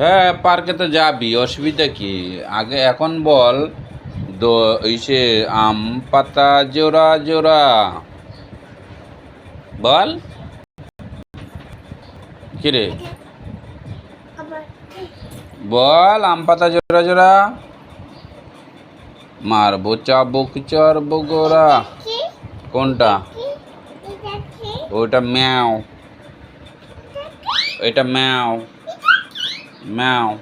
হ্যাঁ পার্কে তো যাবি অসুবিধা কি? আগে এখন বল দো ইসে আম পাতা জোড়া জোড়া। বল। কিরে বল আম পাতা জোড়া জোড়া। মারবো চাবুক চড়বো গোড়া। কোনটা? ওটা ম্যাও। এটা ম্যাও। ম্যাও।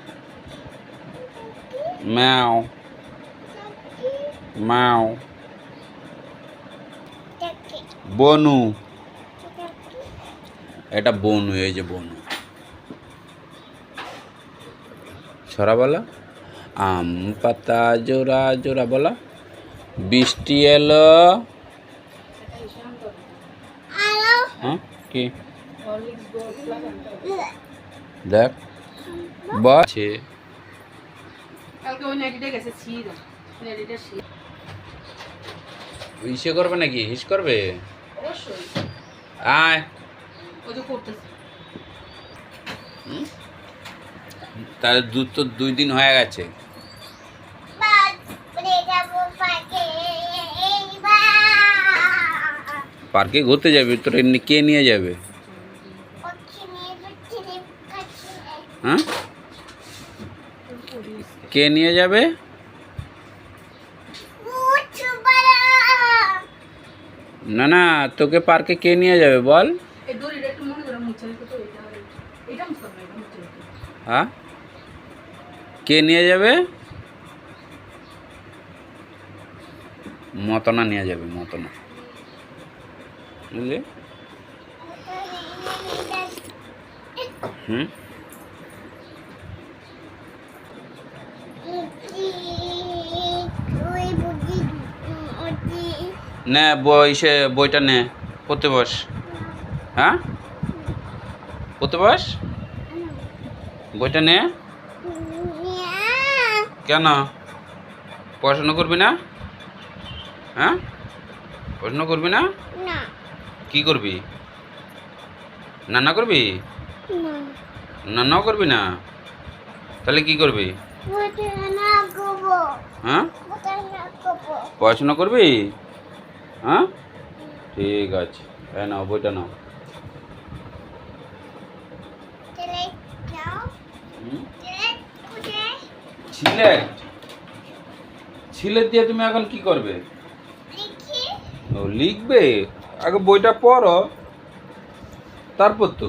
ম্যাও। ম্যাও। বনু। এটা বনু এই যে বনু। ছড়া বলা। আম পাতা জোড়া জোড়া বলা। বৃষ্টি এলো। হ্যাঁ কি? দেখ। বাছে কালকে ওই গেছে ছিঁড়া ছিঁড়া করবে নাকি? হিস করবে? অবশ্যই। আয়। ওই যে করতেছে। তাহলে দু তো দুই দিন হয়ে গেছে। পার্কে ঘুরতে যাবি তোর এমনি কে নিয়ে যাবে? হ্যাঁ? কে নিয়ে যাবে? না না তোকে পার্কে কে নিয়ে যাবে বল? হ্যাঁ? কে নিয়ে যাবে? মতনা নিয়ে যাবে মতনা। বুঝলি? হুম? নে বই সে বইটা নে। পড়তে বস। হ্যাঁ? পড়তে বস? বইটা নে। কেন? পড়াশোনা করবি না? হ্যাঁ? পড়াশোনা করবি না? কি করবি? নানা করবি? নানাও করবি না? তাহলে কি করবি? হ্যাঁ? পড়াশোনা করবি? হ্যাঁ? ঠিক আছে। হ্যাঁ নাও, বইটা নাও। হুম? সিলেট? সিলেট দিয়ে তুমি এখন কি করবে? ও, লিখবে? আগে বইটা পড়ো। তারপর তো?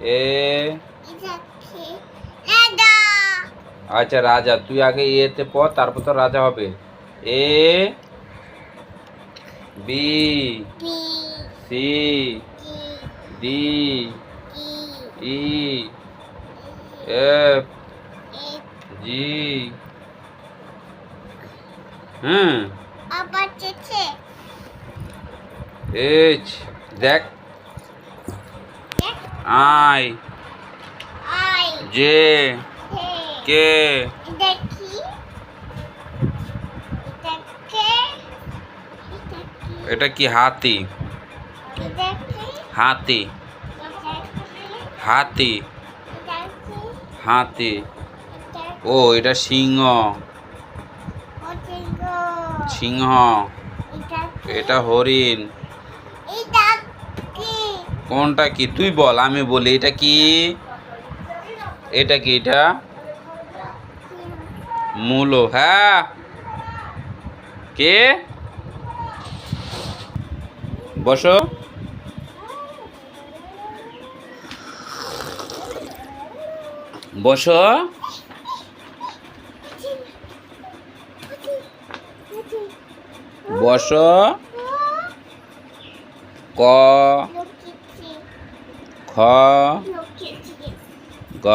এ আচ্ছা রাজা তুই আগে এতে পড় তারপর তো রাজা হবে। A B C D E F G চেছে। H দেখ। আই জে কে এটা কি হাতি? হাতি। হাতি। হাতি। ও এটা সিংহ। সিংহ। এটা হরিণ। কোনটা কি? তুই বল, আমি বলি, এটা কি? এটা কি এটা? মূলো হ্যাঁ। কে? বসো। বসো। বসো। ক। গ,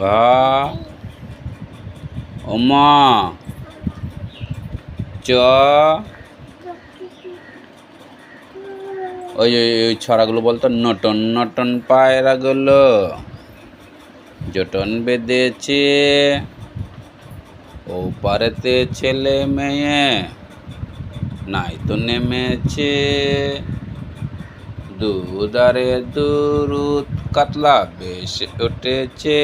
ঘ চ ওই ওই ছড়াগুলো বলতো নটন নটন পায়রাগুলো। জটন বেঁধেছে, ও পারেতে ছেলে মেয়ে, নাই তো নেমেছে। দুদারে দুরুত কাতলা বেশ উঠেছে।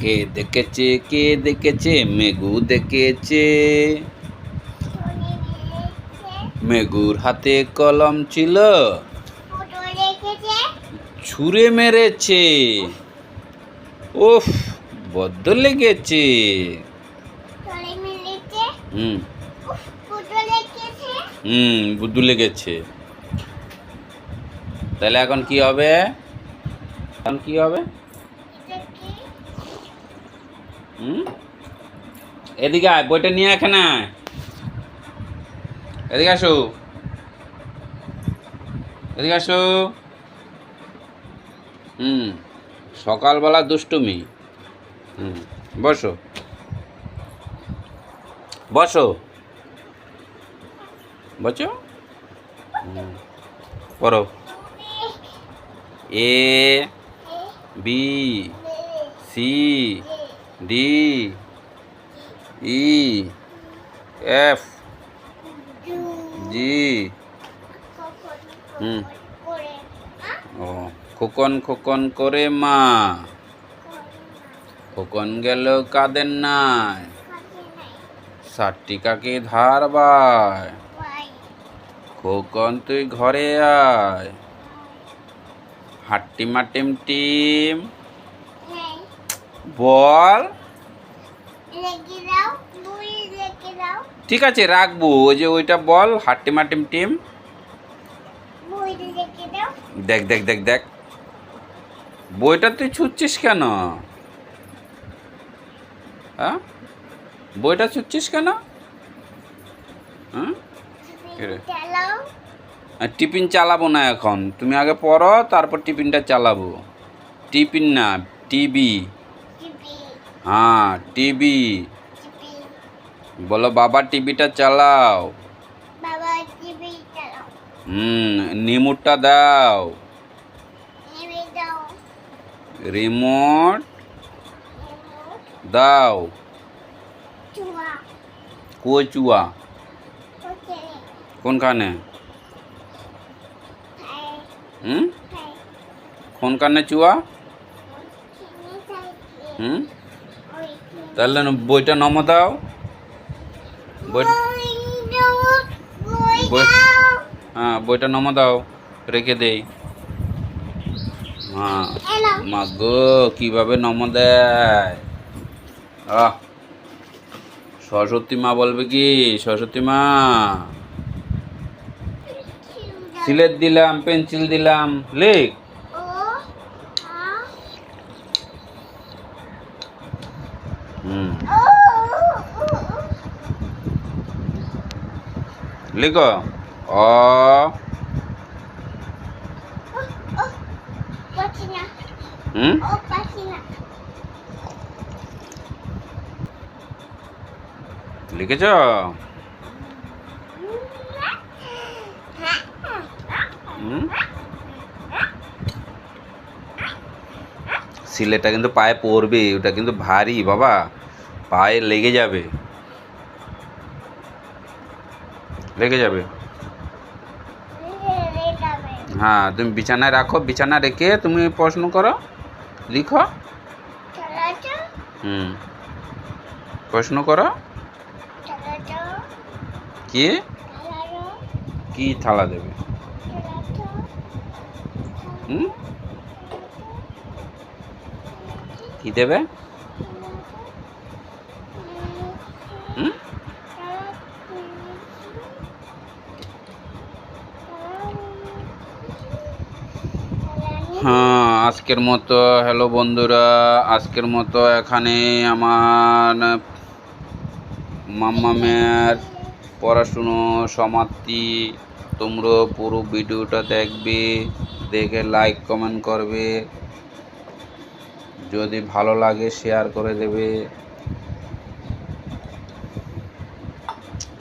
কে দেখেছে কে দেখেছে মেঘু দেখেছে। মেঘুর হাতে কলম ছিল। ছুঁড়ে মেরেছে। উফ বদ্ধ লেগেছে। হুম। হুম বুদ্ধু লেগেছে। তাহলে এখন কি হবে? এখন কি হবে? হুম? এদিকে আয় বইটা নিয়ে এখানে আয়। এদিকে আসো। এদিকে আসো। হুম সকালবেলা দুষ্টুমি। হুম বসো। বসো। হুম পড়ো A B C D E F G হুম করে ও খোকন খোকন করে মা। খোকন গেল কাদের নাই? ষাটটি কাকে ধার বায়? খোকন তুই ঘরে আয়। হাট্টিমা টিম টিম। বল। ঠিক আছে, রাখব। ওই যে ওইটা বল হাট্টিমা টিম টিম। দেখ দেখ দেখ দেখ। বইটা তুই ছুটছিস কেন? হ্যাঁ? বইটা ছুটছিস কেন? হ্যাঁ? টিফিন চালাবো না এখন। তুমি আগে পড়ো তারপর টিফিনটা চালাবো। টিফিন না টিভি। হ্যাঁ টিভি। বলো বাবা টিভিটা চালাও। হুম নিমুটটা দাও। রিমোট দাও। কচুয়া কোনখানে? হুম? কোনখানে চুয়া? হুম? তাহলে বইটা নম দাও। হ্যাঁ বইটা নম দাও রেখে দেই। হ্যাঁ। মা গো কীভাবে নম দেয়? আহ। সরস্বতী মা বলবে কি? সরস্বতী মা। সিলেট দিলাম পেন্সিল দিলাম লিখ লিখো। অ। হুম? লিখেছ হুম সিলেটটা কিন্তু পায়ে পড়বে ওটা কিন্তু ভারী বাবা। পায়ে লেগে যাবে। লেগে যাবে। হ্যাঁ তুমি বিছানায় রাখো বিছানা রেখে তুমি প্রশ্ন করো লিখো। হুম। প্রশ্ন করো। কি? কি থালা দেবে? হুম? কি দেবে? হ্যাঁ আজকের মতো, হ্যালো বন্ধুরা, আজকের মতো এখানে আমার মাম্মামের পড়াশুনো, সমাপ্তি। তোমরা পুরো ভিডিওটা দেখবে। দেখে লাইক কমেন্ট করবে। যদি ভালো লাগে শেয়ার করে দেবে।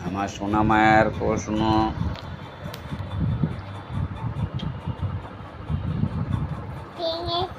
আমার সোনা মায়ের পড়াশুনো